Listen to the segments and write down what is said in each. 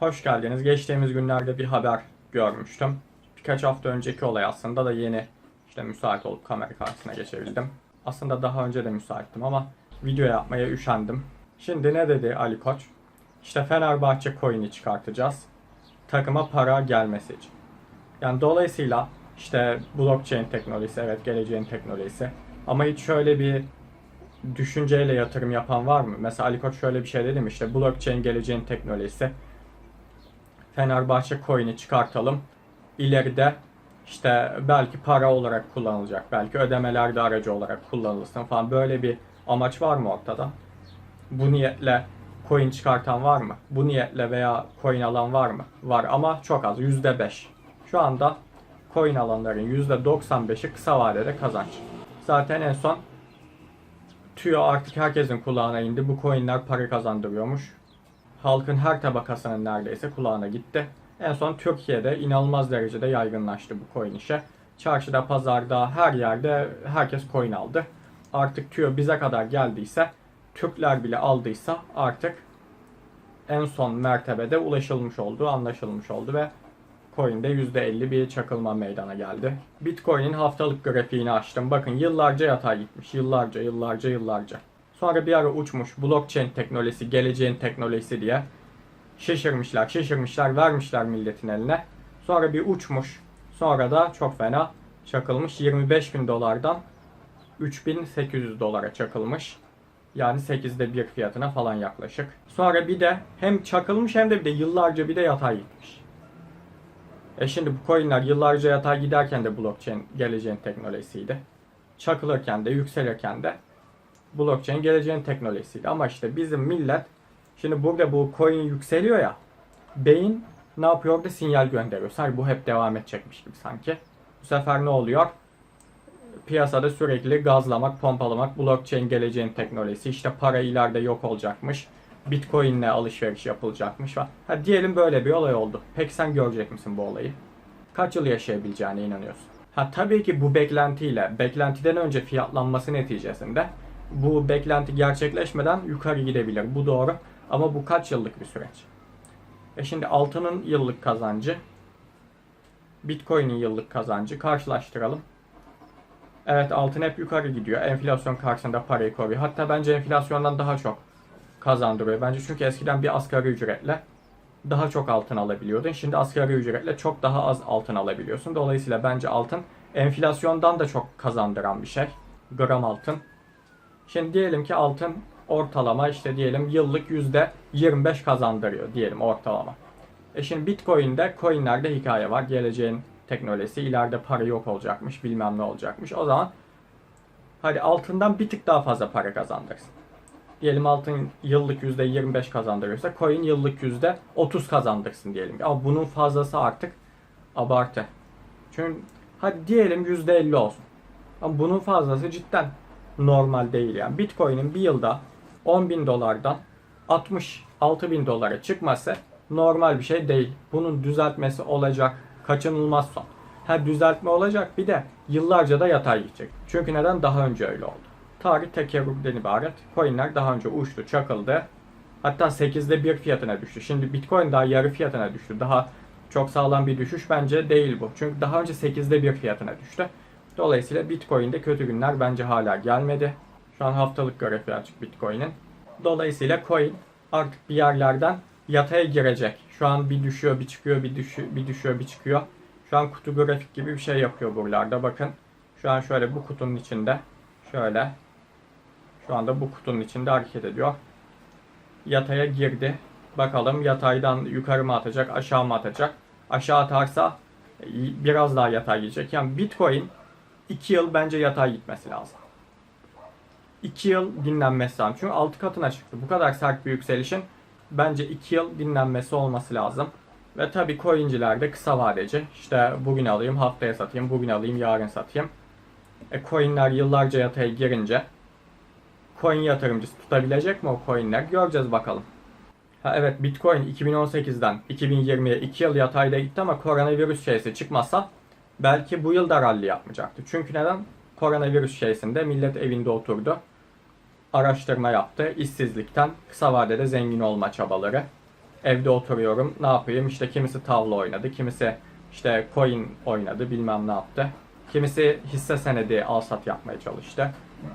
Hoş geldiniz. Geçtiğimiz günlerde bir haber görmüştüm. Birkaç hafta önceki olay aslında da yeni işte müsait olup kamera karşısına geçebildim. Aslında daha önce de müsaittim ama video yapmaya üşendim. Şimdi ne dedi Ali Koç? İşte Fenerbahçe coin'i çıkartacağız. Takıma para gelmesi için. Yani dolayısıyla işte blockchain teknolojisi evet geleceğin teknolojisi. Ama hiç şöyle bir düşünceyle yatırım yapan var mı? Mesela Ali Koç şöyle bir şey dedi mi? İşte blockchain geleceğin teknolojisi. Fenerbahçe coin'i çıkartalım. İleride işte belki para olarak kullanılacak, belki ödemelerde aracı olarak kullanılsın falan. Böyle bir amaç var mı ortada? Bu niyetle coin çıkartan var mı? Bu niyetle veya coin alan var mı? Var ama çok az. %5. Şu anda coin alanların %95'i kısa vadede kazanç. Zaten en son tüyo artık herkesin kulağına indi. Bu coinler para kazandırıyormuş. Halkın her tabakasının neredeyse kulağına gitti. En son Türkiye'de inanılmaz derecede yaygınlaştı bu coin işe. Çarşıda, pazarda, her yerde herkes coin aldı. Artık tüyo bize kadar geldiyse, Türkler bile aldıysa artık en son mertebede ulaşılmış olduğu anlaşılmış oldu ve Coin'de %50 bir çakılma meydana geldi. Bitcoin'in haftalık grafiğini açtım. Bakın yıllarca yatay gitmiş. Yıllarca, yıllarca, yıllarca. Sonra bir ara uçmuş. Blockchain teknolojisi, geleceğin teknolojisi diye. Şişirmişler, şişirmişler, vermişler milletin eline. Sonra bir uçmuş. Sonra da çok fena çakılmış. 25 bin dolardan 3800 dolara çakılmış. Yani 8'de bir fiyatına falan yaklaşık. Sonra bir de hem çakılmış hem de bir de yıllarca bir de yatay gitmiş. E şimdi bu coinler yıllarca yatay giderken de blockchain geleceğin teknolojisiydi. Çakılırken de yükselirken de blockchain geleceğin teknolojisiydi. Ama işte bizim millet şimdi burada bu coin yükseliyor ya beyin ne yapıyor da sinyal gönderiyor. Sanki bu hep devam edecekmiş gibi sanki. Bu sefer ne oluyor? Piyasada sürekli gazlamak, pompalamak, blockchain geleceğin teknolojisi. İşte para ileride yok olacakmış. Bitcoin'le alışveriş yapılacakmış falan. Ha diyelim böyle bir olay oldu. Peki sen görecek misin bu olayı? Kaç yıl yaşayabileceğine inanıyorsun? Ha tabii ki bu beklentiyle, beklentiden önce fiyatlanması neticesinde bu beklenti gerçekleşmeden yukarı gidebilir. Bu doğru. Ama bu kaç yıllık bir süreç? E şimdi altının yıllık kazancı, Bitcoin'in yıllık kazancı karşılaştıralım. Evet altın hep yukarı gidiyor. Enflasyon karşısında parayı koruyor. Hatta bence enflasyondan daha çok kazandırıyor. Bence çünkü eskiden bir asgari ücretle daha çok altın alabiliyordun. Şimdi asgari ücretle çok daha az altın alabiliyorsun. Dolayısıyla bence altın enflasyondan da çok kazandıran bir şey. Gram altın. Şimdi diyelim ki altın ortalama işte diyelim yıllık %25 kazandırıyor diyelim ortalama. E şimdi Bitcoin'de, coinlerde hikaye var. Geleceğin teknolojisi, ileride para yok olacakmış, bilmem ne olacakmış. O zaman hadi altından bir tık daha fazla para kazandırsın. Diyelim altın yıllık %25 kazandırıyorsa coin yıllık %30 kazandırsın diyelim. Ama bunun fazlası artık abartı. Çünkü hadi diyelim %50 olsun. Ama bunun fazlası cidden normal değil yani. Bitcoin'in bir yılda 10 bin dolardan 66 bin dolara çıkması normal bir şey değil. Bunun düzeltmesi olacak. Kaçınılmaz son. Ha düzeltme olacak bir de yıllarca da yatay gidecek. Çünkü neden? Daha önce öyle oldu. Tarih tekerrürden ibaret. Coinler daha önce uçtu, çakıldı. Hatta 8'de 1 fiyatına düştü. Şimdi Bitcoin daha yarı fiyatına düştü. Daha çok sağlam bir düşüş bence değil bu. Çünkü daha önce 8'de 1 fiyatına düştü. Dolayısıyla Bitcoin'de kötü günler bence hala gelmedi. Şu an haftalık grafiği açık Bitcoin'in. Dolayısıyla coin artık bir yerlerden yataya girecek. Şu an bir düşüyor, bir çıkıyor, bir düşüyor, bir düşüyor, bir çıkıyor. Şu an kutu grafik gibi bir şey yapıyor buralarda. Bakın. Şu an şöyle bu kutunun içinde. Şöyle. Şu anda bu kutunun içinde hareket ediyor. Yataya girdi. Bakalım yataydan yukarı mı atacak, aşağı mı atacak? Aşağı atarsa e, biraz daha yatay gidecek. Yani Bitcoin 2 yıl bence yatay gitmesi lazım. 2 yıl dinlenmesi lazım. Çünkü 6 katına çıktı. Bu kadar sert bir yükselişin bence 2 yıl dinlenmesi olması lazım. Ve tabii coinciler de kısa vadeci. İşte bugün alayım, haftaya satayım, bugün alayım, yarın satayım. E coinler yıllarca yataya girince coin yatırımcısı tutabilecek mi o coinler? Göreceğiz bakalım. Ha evet Bitcoin 2018'den 2020'ye 2 yıl yatayda gitti ama koronavirüs şeysi çıkmasa belki bu yıl da rally yapmayacaktı. Çünkü neden? Koronavirüs şeysinde millet evinde oturdu. Araştırma yaptı. işsizlikten kısa vadede zengin olma çabaları. evde oturuyorum ne yapayım işte kimisi tavla oynadı kimisi işte coin oynadı bilmem ne yaptı. Kimisi hisse senedi al sat yapmaya çalıştı.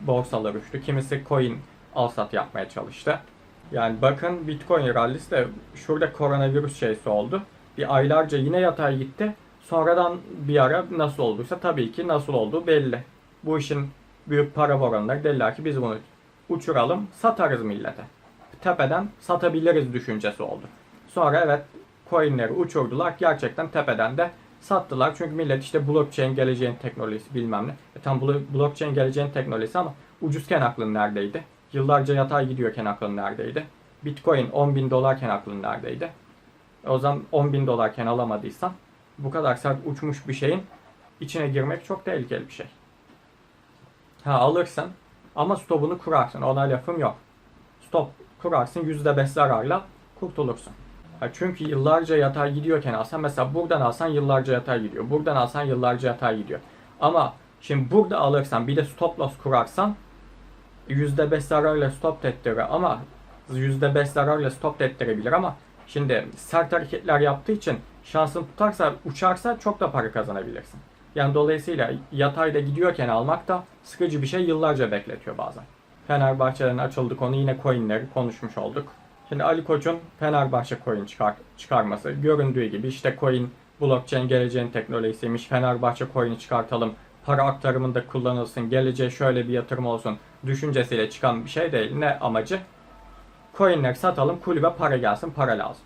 Borsalar uçtu. Kimisi coin al sat yapmaya çalıştı. Yani bakın Bitcoin rallisi de şurada koronavirüs şeysi oldu. Bir aylarca yine yatay gitti. Sonradan bir ara nasıl olduysa tabii ki nasıl olduğu belli. Bu işin büyük para oranları dediler ki biz bunu uçuralım satarız millete. Tepeden satabiliriz düşüncesi oldu. Sonra evet coinleri uçurdular. Gerçekten tepeden de sattılar. Çünkü millet işte blockchain geleceğin teknolojisi bilmem ne. E tam blo- blockchain geleceğin teknolojisi ama ucuzken aklın neredeydi? Yıllarca yatay gidiyorken aklın neredeydi? Bitcoin 10 bin dolarken aklın neredeydi? O zaman 10 bin dolarken alamadıysan bu kadar sert uçmuş bir şeyin içine girmek çok tehlikeli bir şey. Ha alırsın ama stopunu kurarsın. Ona lafım yok. Stop kurarsın %5 zararla kurtulursun. Ha çünkü yıllarca yatay gidiyorken alsan mesela buradan alsan yıllarca yatay gidiyor. Buradan alsan yıllarca yatay gidiyor. Ama şimdi burada alırsan bir de stop loss kurarsan %5 zararla stop ettirir ama %5 zararla stop ettirebilir ama şimdi sert hareketler yaptığı için şansın tutarsa uçarsa çok da para kazanabilirsin. Yani dolayısıyla yatayda gidiyorken almak da sıkıcı bir şey yıllarca bekletiyor bazen. Fenerbahçe'den açıldı konu yine coinleri konuşmuş olduk. Şimdi Ali Koç'un Fenerbahçe coin çıkar, çıkarması göründüğü gibi işte coin blockchain geleceğin teknolojisiymiş. Fenerbahçe coin'i çıkartalım. Para aktarımında kullanılsın. Geleceğe şöyle bir yatırım olsun. Düşüncesiyle çıkan bir şey değil. Ne amacı? Coin'ler satalım kulübe para gelsin para lazım.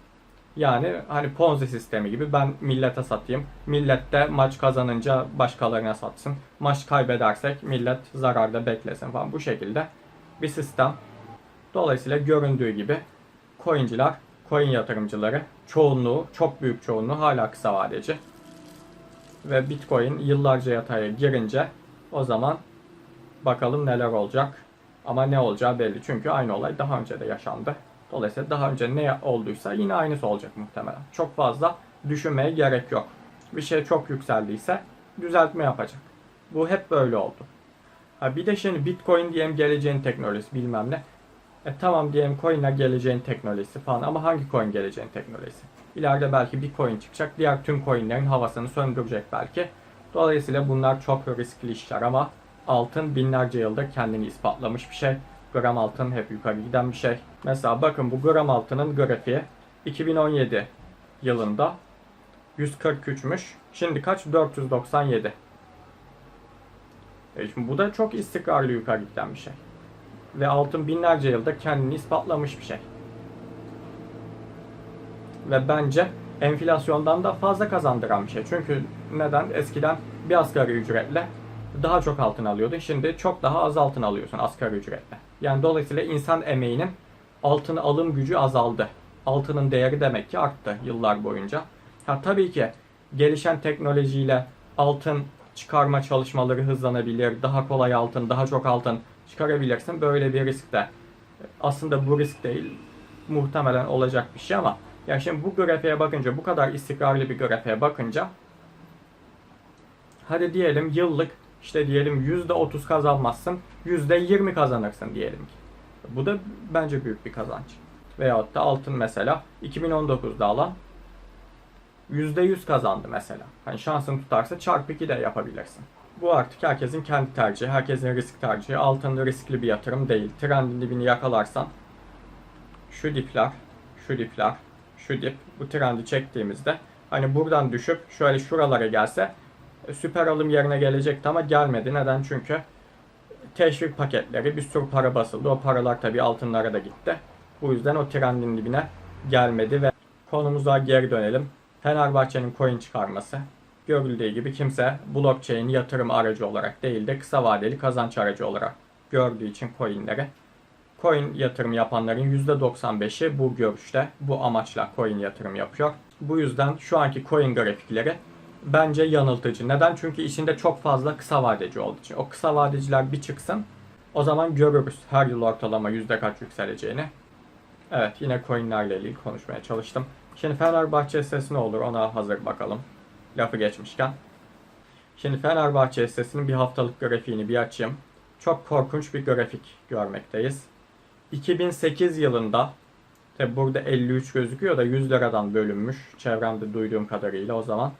Yani hani Ponzi sistemi gibi ben millete satayım. Millet de maç kazanınca başkalarına satsın. Maç kaybedersek millet zararda beklesin falan. Bu şekilde bir sistem. Dolayısıyla göründüğü gibi coinciler, coin yatırımcıları çoğunluğu, çok büyük çoğunluğu hala kısa vadeci. Ve Bitcoin yıllarca yataya girince o zaman bakalım neler olacak. Ama ne olacağı belli çünkü aynı olay daha önce de yaşandı. Dolayısıyla daha önce ne olduysa yine aynısı olacak muhtemelen. Çok fazla düşünmeye gerek yok. Bir şey çok yükseldiyse düzeltme yapacak. Bu hep böyle oldu. Ha bir de şimdi Bitcoin diyelim geleceğin teknolojisi bilmem ne. E tamam diyelim coinler geleceğin teknolojisi falan ama hangi coin geleceğin teknolojisi? İleride belki bir coin çıkacak, diğer tüm coinlerin havasını söndürecek belki. Dolayısıyla bunlar çok riskli işler ama altın binlerce yıldır kendini ispatlamış bir şey. Gram altın hep yukarı giden bir şey. Mesela bakın bu gram altının grafiği 2017 yılında 143'müş. Şimdi kaç? 497. E şimdi bu da çok istikrarlı yukarı giden bir şey. Ve altın binlerce yılda kendini ispatlamış bir şey. Ve bence enflasyondan da fazla kazandıran bir şey. Çünkü neden? Eskiden bir asgari ücretle daha çok altın alıyordun. Şimdi çok daha az altın alıyorsun asgari ücretle. Yani dolayısıyla insan emeğinin altın alım gücü azaldı. Altının değeri demek ki arttı yıllar boyunca. Ha tabii ki gelişen teknolojiyle altın çıkarma çalışmaları hızlanabilir. Daha kolay altın, daha çok altın çıkarabilirsin. Böyle bir risk de aslında bu risk değil muhtemelen olacak bir şey ama ya şimdi bu grafiğe bakınca bu kadar istikrarlı bir grafiğe bakınca hadi diyelim yıllık işte diyelim %30 kazanmazsın %20 kazanırsın diyelim ki. Bu da bence büyük bir kazanç. Veyahut da altın mesela 2019'da alan %100 kazandı mesela. Hani şansın tutarsa çarpı 2 de yapabilirsin. Bu artık herkesin kendi tercihi, herkesin risk tercihi. Altın riskli bir yatırım değil. Trendin dibini yakalarsan şu dipler, şu dipler, şu dip bu trendi çektiğimizde hani buradan düşüp şöyle şuralara gelse süper alım yerine gelecekti ama gelmedi. Neden? Çünkü teşvik paketleri bir sürü para basıldı. O paralar tabii altınlara da gitti. Bu yüzden o trendin dibine gelmedi ve konumuza geri dönelim. Fenerbahçe'nin coin çıkarması. Görüldüğü gibi kimse blockchain yatırım aracı olarak değil de kısa vadeli kazanç aracı olarak gördüğü için coinleri. Coin yatırım yapanların %95'i bu görüşte, bu amaçla coin yatırım yapıyor. Bu yüzden şu anki coin grafikleri bence yanıltıcı. Neden? Çünkü içinde çok fazla kısa vadeci olduğu için. O kısa vadeciler bir çıksın. O zaman görürüz her yıl ortalama yüzde kaç yükseleceğini. Evet yine coinlerle ilgili konuşmaya çalıştım. Şimdi Fenerbahçe hissesi ne olur ona hazır bakalım. Lafı geçmişken. Şimdi Fenerbahçe hissesinin bir haftalık grafiğini bir açayım. Çok korkunç bir grafik görmekteyiz. 2008 yılında Tabi burada 53 gözüküyor da 100 liradan bölünmüş. Çevremde duyduğum kadarıyla o zaman.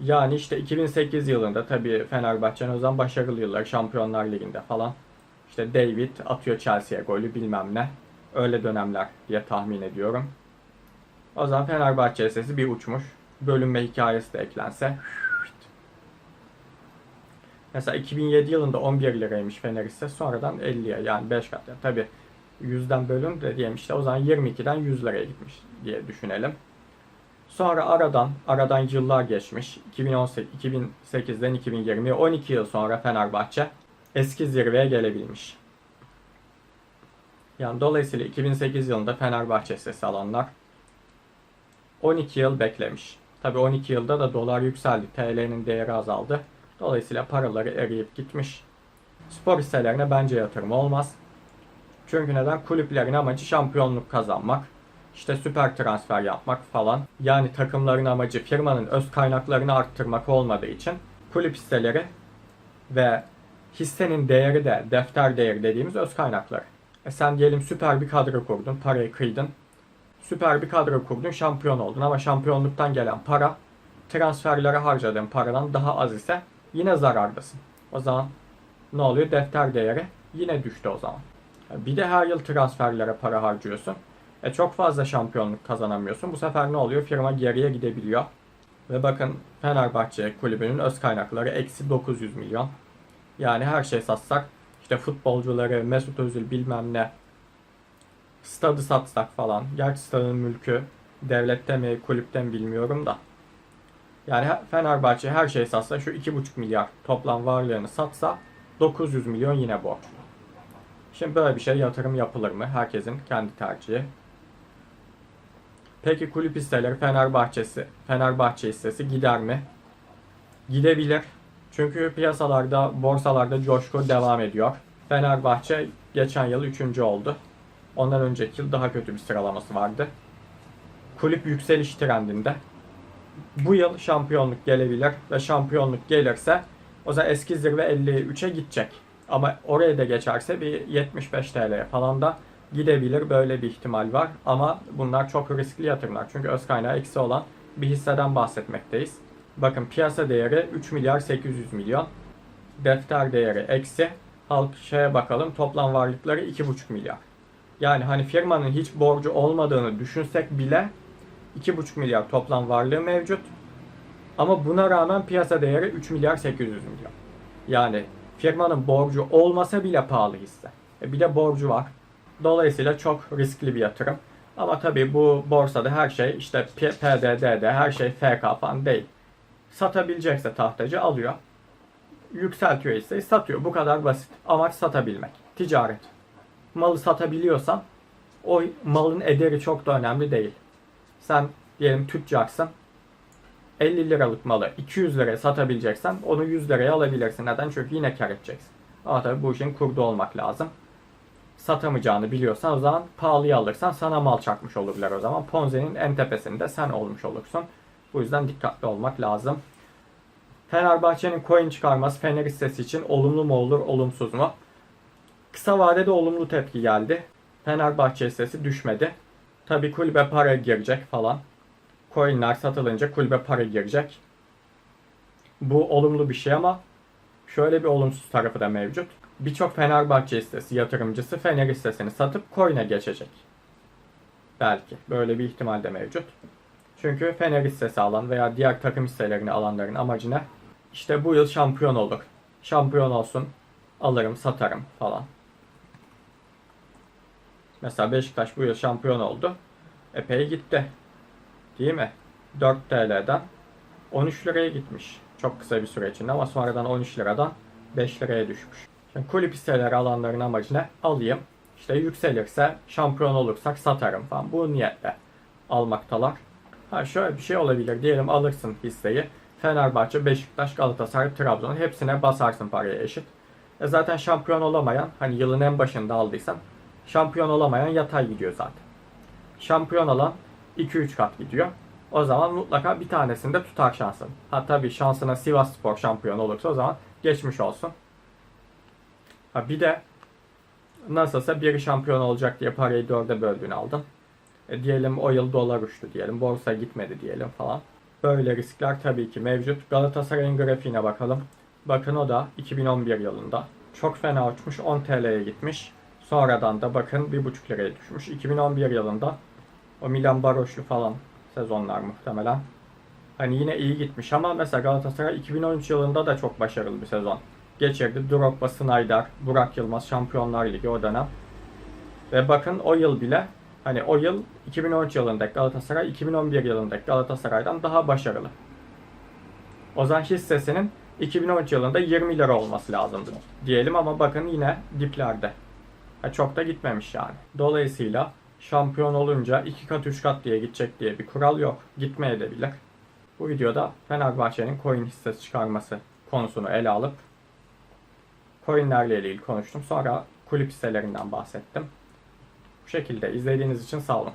Yani işte 2008 yılında tabii Fenerbahçe'nin o zaman başarılı yıllar Şampiyonlar Ligi'nde falan. İşte David atıyor Chelsea'ye golü bilmem ne. Öyle dönemler diye tahmin ediyorum. O zaman Fenerbahçe sesi bir uçmuş. Bölünme hikayesi de eklense. Mesela 2007 yılında 11 liraymış Fener hisse sonradan 50'ye yani 5 kat. Tabi 100'den bölün de diyelim işte o zaman 22'den 100 liraya gitmiş diye düşünelim. Sonra aradan, aradan yıllar geçmiş. 2018, 2008'den 2020'ye 12 yıl sonra Fenerbahçe eski zirveye gelebilmiş. Yani dolayısıyla 2008 yılında Fenerbahçe sesi alanlar 12 yıl beklemiş. Tabi 12 yılda da dolar yükseldi, TL'nin değeri azaldı. Dolayısıyla paraları eriyip gitmiş. Spor hisselerine bence yatırım olmaz. Çünkü neden? Kulüplerin amacı şampiyonluk kazanmak. İşte süper transfer yapmak falan. Yani takımların amacı firmanın öz kaynaklarını arttırmak olmadığı için kulüp hisseleri ve hissenin değeri de defter değeri dediğimiz öz kaynaklar. E sen diyelim süper bir kadro kurdun, parayı kıydın. Süper bir kadro kurdun, şampiyon oldun ama şampiyonluktan gelen para transferlere harcadığın paradan daha az ise yine zarardasın. O zaman ne oluyor? Defter değeri yine düştü o zaman. Bir de her yıl transferlere para harcıyorsun. E çok fazla şampiyonluk kazanamıyorsun. Bu sefer ne oluyor? Firma geriye gidebiliyor. Ve bakın Fenerbahçe kulübünün öz kaynakları eksi 900 milyon. Yani her şey satsak işte futbolcuları, Mesut Özil bilmem ne stadı satsak falan. Gerçi stadın mülkü devlette mi kulüpte mi bilmiyorum da. Yani Fenerbahçe her şey satsa şu 2,5 milyar toplam varlığını satsa 900 milyon yine borç. Şimdi böyle bir şey yatırım yapılır mı? Herkesin kendi tercihi. Peki kulüp hisseleri Fenerbahçe'si, Fenerbahçe hissesi gider mi? Gidebilir. Çünkü piyasalarda, borsalarda coşku devam ediyor. Fenerbahçe geçen yıl 3. oldu. Ondan önceki yıl daha kötü bir sıralaması vardı. Kulüp yükseliş trendinde. Bu yıl şampiyonluk gelebilir ve şampiyonluk gelirse o zaman eski zirve 53'e gidecek. Ama oraya da geçerse bir 75 TL falan da gidebilir. Böyle bir ihtimal var. Ama bunlar çok riskli yatırımlar. Çünkü öz kaynağı eksi olan bir hisseden bahsetmekteyiz. Bakın piyasa değeri 3 milyar 800 milyon. Defter değeri eksi. Halk şeye bakalım toplam varlıkları 2,5 milyar. Yani hani firmanın hiç borcu olmadığını düşünsek bile 2,5 milyar toplam varlığı mevcut. Ama buna rağmen piyasa değeri 3 milyar 800 milyon. Yani firmanın borcu olmasa bile pahalı hisse. E bir de borcu var. Dolayısıyla çok riskli bir yatırım. Ama tabii bu borsada her şey işte PDD'de her şey FK falan değil. Satabilecekse tahtacı alıyor. Yükseltiyor hisseyi satıyor. Bu kadar basit. Amaç satabilmek. Ticaret. Malı satabiliyorsan o malın ederi çok da önemli değil. Sen diyelim tüccarsın. 50 liralık malı 200 liraya satabileceksen onu 100 liraya alabilirsin. Neden? Çünkü yine kar edeceksin. Ama tabii bu işin kurdu olmak lazım. Satamayacağını biliyorsan o zaman pahalıya alırsan sana mal çakmış olurlar o zaman. Ponzi'nin en tepesinde sen olmuş olursun. Bu yüzden dikkatli olmak lazım. Fenerbahçe'nin coin çıkarması Fener hissesi için olumlu mu olur, olumsuz mu? Kısa vadede olumlu tepki geldi. Fenerbahçe hissesi düşmedi. Tabii kulübe para girecek falan. Coinler satılınca kulübe para girecek. Bu olumlu bir şey ama şöyle bir olumsuz tarafı da mevcut. Birçok Fenerbahçe hissesi yatırımcısı Fener hissesini satıp coin'e geçecek. Belki. Böyle bir ihtimal de mevcut. Çünkü Fener hissesi alan veya diğer takım hisselerini alanların amacı ne? İşte bu yıl şampiyon olur. Şampiyon olsun. Alırım, satarım falan. Mesela Beşiktaş bu yıl şampiyon oldu. Epey gitti. Değil mi? 4 TL'den 13 liraya gitmiş. Çok kısa bir süre içinde ama sonradan 13 liradan 5 liraya düşmüş. Kulüp hisseleri alanların amacı ne? Alayım. İşte yükselirse şampiyon olursak satarım falan. Bu niyetle almaktalar. Ha şöyle bir şey olabilir. Diyelim alırsın hisseyi. Fenerbahçe, Beşiktaş, Galatasaray, Trabzon hepsine basarsın paraya eşit. E zaten şampiyon olamayan hani yılın en başında aldıysan şampiyon olamayan yatay gidiyor zaten. Şampiyon olan 2-3 kat gidiyor. O zaman mutlaka bir tanesinde tutar şansın. Ha tabii şansına Sivas Spor şampiyon olursa o zaman geçmiş olsun. Ha bir de nasılsa biri şampiyon olacak diye parayı dörde böldüğünü aldın. E diyelim o yıl dolar uçtu diyelim. Borsa gitmedi diyelim falan. Böyle riskler tabii ki mevcut. Galatasaray'ın grafiğine bakalım. Bakın o da 2011 yılında. Çok fena uçmuş 10 TL'ye gitmiş. Sonradan da bakın 1,5 liraya düşmüş. 2011 yılında o Milan Baroşlu falan sezonlar muhtemelen. Hani yine iyi gitmiş ama mesela Galatasaray 2013 yılında da çok başarılı bir sezon geçirdi. Drogba, Snyder, Burak Yılmaz Şampiyonlar Ligi o dönem. Ve bakın o yıl bile hani o yıl 2013 yılındaki Galatasaray 2011 yılındaki Galatasaray'dan daha başarılı. O zaman hissesinin 2013 yılında 20 lira olması lazımdı diyelim ama bakın yine diplerde. Ha, çok da gitmemiş yani. Dolayısıyla şampiyon olunca 2 kat 3 kat diye gidecek diye bir kural yok. Gitmeye de bilir. Bu videoda Fenerbahçe'nin coin hissesi çıkarması konusunu ele alıp coinlerle ilgili konuştum. Sonra kulüp hisselerinden bahsettim. Bu şekilde izlediğiniz için sağ olun.